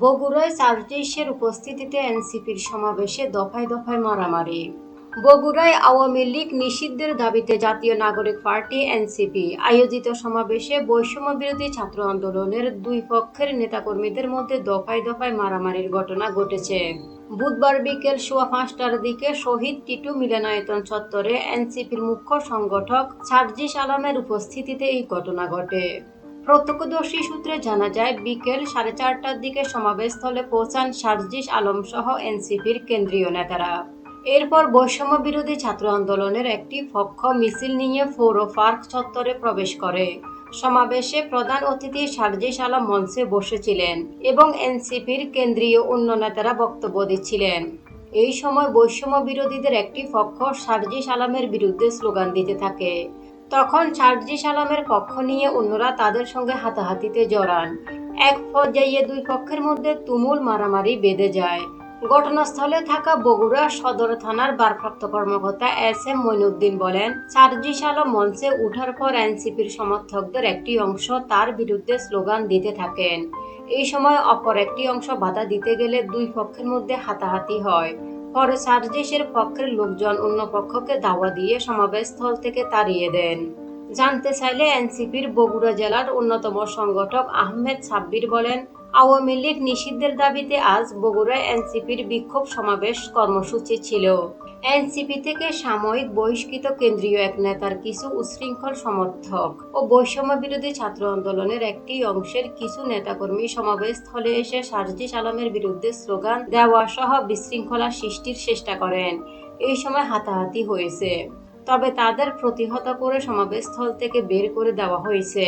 বগুড়ায় সার্জিসের উপস্থিতিতে এনসিপির সমাবেশে দফায় দফায় মারামারি। বগুড়ায় আওয়ামী লীগ নিষিদ্ধের দাবিতে জাতীয় নাগরিক পার্টি এনসিপি আয়োজিত সমাবেশে বৈষম্য বিরোধী ছাত্র আন্দোলনের দুই পক্ষের নেতাকর্মীদের মধ্যে দফায় দফায় মারামারির ঘটনা ঘটেছে। বুধবার বিকেল সোয়া পাঁচটার দিকে শহীদ টিটু মিলনায়তন চত্বরে এনসিপির মুখ্য সংগঠক সার্জিস আলমের উপস্থিতিতে এই ঘটনা ঘটে। প্রত্যক্ষদর্শী সূত্রে জানা যায়, বিকেল সাড়ে চারটার দিকে সমাবেশস্থলে পৌঁছান সার্জিস আলম সহ এনসিপির কেন্দ্রীয় নেতারা। এরপর বৈষম্য বিরোধী ছাত্র আন্দোলনের একটি পক্ষ মিছিল নিয়ে পৌর পার্ক চত্বরে প্রবেশ করে। সমাবেশে প্রধান অতিথি সার্জিস আলম মঞ্চে বসেছিলেন এবং এনসিপির কেন্দ্রীয় অন্য নেতারা বক্তব্য দিচ্ছিলেন। এই সময় বৈষম্য বিরোধীদের একটি পক্ষ সার্জিস আলমের বিরুদ্ধে স্লোগান দিতে থাকে। তখন সার্জিস আলমের পক্ষ নিয়ে অন্যরা তাদের সঙ্গে হাতাহাতিতে জড়ান। এক পর্যায়ে দুই পক্ষের মধ্যে তুমুল মারামারি বেঁধে যায়। ঘটনাস্থলে থাকা বগুড়া সদর থানার ভারপ্রাপ্ত কর্মকর্তা এস এম মইনুদ্দিন বলেন সার্জিস আলম মঞ্চে উঠার পর এনসিপির সমর্থকদের একটি অংশ তার বিরুদ্ধে স্লোগান দিতে থাকেন। এই সময় অপর একটি অংশ বাধা দিতে গেলে দুই পক্ষের মধ্যে হাতাহাতি হয়। পরে সার্জিসের পক্ষের লোকজন অন্য পক্ষকে দাওয়া দিয়ে সমাবেশস্থল থেকে তাড়িয়ে দেন। জানতে চাইলে এনসিপির বগুড়া জেলার অন্যতম সংগঠক আহমেদ সাব্বির বলেন, আওয়ামী লীগ নিষিদ্ধের দাবিতে আজ বগুড়ায় এনসিপির বিক্ষোভ সমাবেশ কর্মসূচি ছিল। এনসিপি থেকে সাময়িক বহিষ্কৃত কেন্দ্রীয় এক নেতার কিছু উশৃঙ্খল সমর্থক ও বৈষম্য বিরোধী ছাত্র আন্দোলনের একটি অংশের কিছু নেতাকর্মী সমাবেশস্থলে এসে সার্জিস আলমের বিরুদ্ধে স্লোগান দেওয়া সহ বিশৃঙ্খলা সৃষ্টির চেষ্টা করেন। এই সময় হাতাহাতি হয়েছে। তবে তাদের প্রতিহত করে সমাবেশস্থল থেকে বের করে দেওয়া হয়েছে।